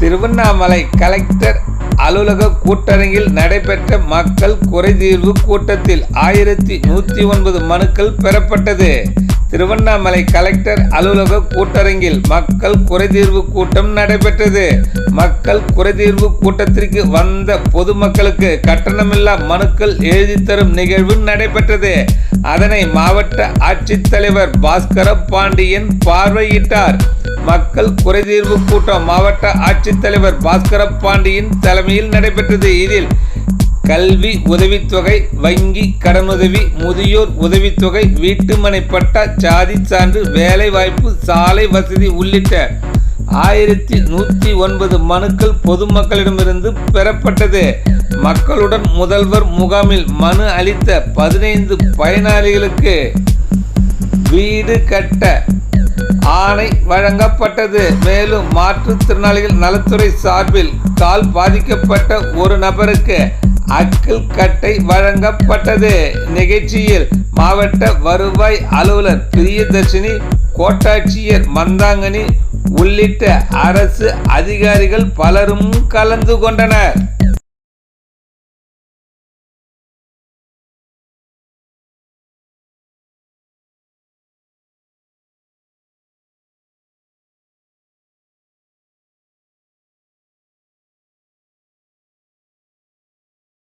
Tiruvannamalai collector அலுவலக கூட்டரங்கில் நடைபெற்ற மக்கள் குறைதீர்வு கூட்டத்தில் ஆயிரத்தி நூற்றி ஒன்பது மனுக்கள் பெறப்பட்டது. திருவண்ணாமலை கலெக்டர் அலுவலக கூட்டரங்கில் மக்கள் குறைதீர்வு கூட்டம் நடைபெற்றது. மக்கள் குறைதீர்வு கூட்டத்திற்கு வந்த பொதுமக்களுக்கு கட்டணமில்லா மனுக்கள் எழுதி தரும் நிகழ்வு நடைபெற்றது. அதனை மாவட்ட ஆட்சித்தலைவர் பாஸ்கர பாண்டியன் பார்வையிட்டார். மக்கள் குறைதீர்வு கூட்டம் மாவட்ட ஆட்சித்தலைவர் பாஸ்கர பாண்டியன் தலைமையில் நடைபெற்றது. இதில் கல்வி உதவித்தொகை வங்கி கடனுதவி முதியோர் உதவித்தொகை வீட்டுமனை பட்டா சாதி சான்று வேலைவாய்ப்பு சாலை வசதி உள்ளிட்ட ஆயிரத்தி நூற்றி ஒன்பது மனுக்கள் பொதுமக்களிடமிருந்து பெறப்பட்டது. மக்களுடன் முதல்வர் முகாமில் மனு அளித்த பதினைந்து பயனாளிகளுக்கு வீடு கட்ட ஆணை வழங்கப்பட்டது. மேலும் மாற்றுத்திறனாளிகள் நலத்துறை சார்பில் கால் பாதிக்கப்பட்ட ஒரு நபருக்கு அக்கல் கட்டை வழங்கப்பட்டது. நிகழ்ச்சியில் மாவட்ட வருவாய் அலுவலர் பிரியதர்ஷினி கோட்டாட்சியர் மந்தாங்கனி உள்ளிட்ட அரசு அதிகாரிகள் பலரும் கலந்து கொண்டனர்.